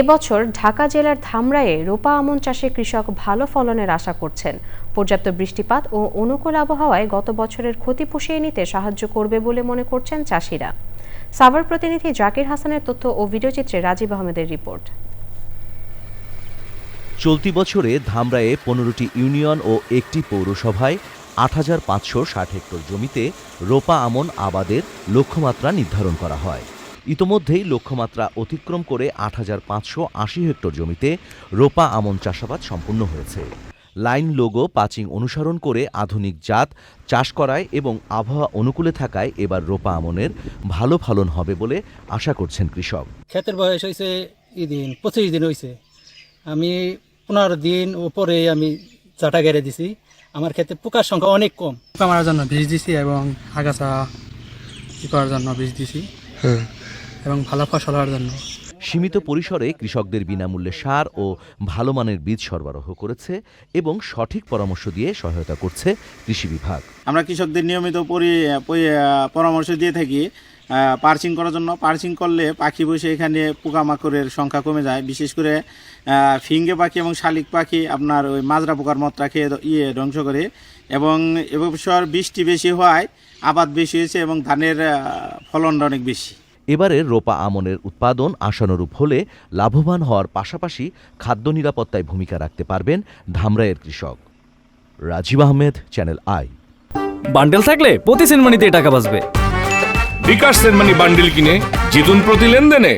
এবছর ঢাকা জেলার ধামরায়ে রোপা আমন চাষে কৃষক ভালো ফলনের আশা করছেন। পর্যাপ্ত বৃষ্টিপাত ও অনুকূল আবহাওয়ায় গত বছরের ক্ষতি পুষিয়ে নিতে সাহায্য করবে বলে মনে করছেন চাষিরা। সাভার প্রতিনিধি জাকির হাসানের তথ্য ও ভিডিওচিত্রে রাজীব আহমেদের রিপোর্ট। চলতি বছরে ধামরায়ে পনেরোটি ইউনিয়ন ও একটি পৌরসভায় আট হাজার পাঁচশো ষাট হেক্টর জমিতে রোপা আমন আবাদের লক্ষ্যমাত্রা নির্ধারণ করা হয়। ইতোমধ্যেই লক্ষ্যমাত্রা অতিক্রম করে আট হাজার পাঁচশো আশি হেক্টর জমিতে রোপা আমন চাষাবাদ সম্পূর্ণ হয়েছে। লাইন লোগো পাচিং অনুসরণ করে আধুনিক জাত চাষ করায় এবং আবহাওয়া অনুকূলে থাকায় এবার রোপা আমনের ভালো ফলন হবে বলে আশা করছেন কৃষক। ক্ষেতের বয়স হয়েছে দিন পঁচিশ দিন হয়েছে। আমি পনেরো দিন ও পরে আমি চাটা গেড়ে দিছি। আমার ক্ষেতে পোকার সংখ্যা অনেক কম। পোকা মারার জন্য বীজ দিছি এবং আগাছা করার জন্য বীজ দিছি। এবং ভালো ফসল হওয়ার জন্য। সীমিত পরিসরে কৃষকদের বিনামূল্যে সার ও ভালো মানের বীজ সরবরাহ করেছে এবং সঠিক পরামর্শ দিয়ে সহায়তা করছে কৃষি বিভাগ। আমরা কৃষকদের নিয়মিত পরি- পরি- পরামর্শ দিয়ে থাকি পার্চিং করার জন্য। পার্চিং করলে পাখি বসে এখানে পোকামাকড়ের সংখ্যা কমে যায়। বিশেষ করে ফিঙ্গে পাখি এবং শালিক পাখি আপনার ওই মাজরা পোকার মত্রাকে ইয়ে ধ্বংস করে এবং এবছর বৃষ্টি বেশি হওয়ায় আবাদ বেশি হয়েছে এবং ধানের ফলনটা অনেক বেশি। এবারে রোপা আমনের উৎপাদন আশানুরূপ হলে লাভবান হওয়ার পাশাপাশি খাদ্য নিরাপত্তায় ভূমিকা রাখতে পারবেন ধামরাইয়ের কৃষক। Rajib Ahmed channel I bundle থাকলে প্রতি সেনমানিতে টাকা বাঁচবে। বিকাশ সেনমানি বান্ডেল কিনে জিতুন প্রতি লেনদেনে।